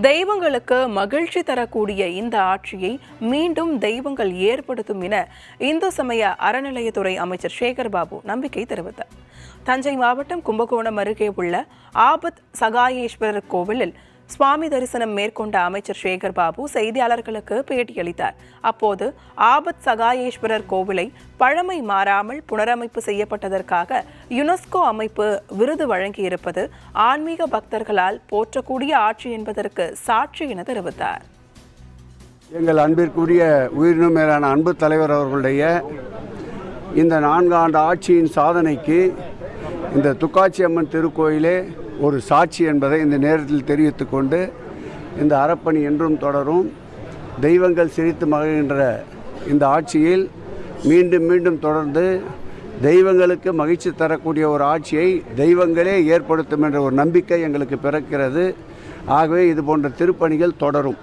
தெய்வங்களுக்கு மகிழ்ச்சி தரக்கூடிய இந்த ஆட்சியை மீண்டும் தெய்வங்கள் ஏற்படுத்தும் என இந்து சமய அறநிலையத்துறை அமைச்சர் சேகர் பாபு நம்பிக்கை தெரிவித்தார். தஞ்சை மாவட்டம் கும்பகோணம் அருகே உள்ள ஆபத் சகாயேஸ்வரர் கோவிலில் சுவாமி தரிசனம் மேற்கொண்ட அமைச்சர் சேகர் பாபு செய்தியாளர்களுக்கு பேட்டியளித்தார். அப்போது ஆபத் சகாயேஸ்வரர் கோவிலை பழமை மாறாமல் புனரமைப்பு செய்யப்பட்டதற்காக யுனெஸ்கோ அமைப்பு விருது வழங்கியிருப்பது ஆன்மீக பக்தர்களால் போற்றக்கூடிய ஆட்சி என்பதற்கு சாட்சி என தெரிவித்தார். எங்கள் அன்பிற்குரிய உயிரினும் மேலான அன்பு தலைவர் அவர்களுடைய இந்த நான்காண்டு ஆட்சியின் சாதனைக்கு இந்த துக்காட்சி அம்மன் திருக்கோயிலே ஒரு சாட்சி என்பதை இந்த நேரத்தில் தெரிவித்து கொண்டு இந்த அறப்பணி என்றும் தொடரும். தெய்வங்கள் சிரித்து மகிழ்கின்ற இந்த ஆட்சியில் மீண்டும் மீண்டும் தொடர்ந்து தெய்வங்களுக்கு மகிழ்ச்சி தரக்கூடிய ஒரு ஆட்சியை தெய்வங்களே ஏற்படுத்தும் என்ற ஒரு நம்பிக்கை எங்களுக்கு பிறக்கிறது. ஆகவே இது போன்ற திருப்பணிகள் தொடரும்.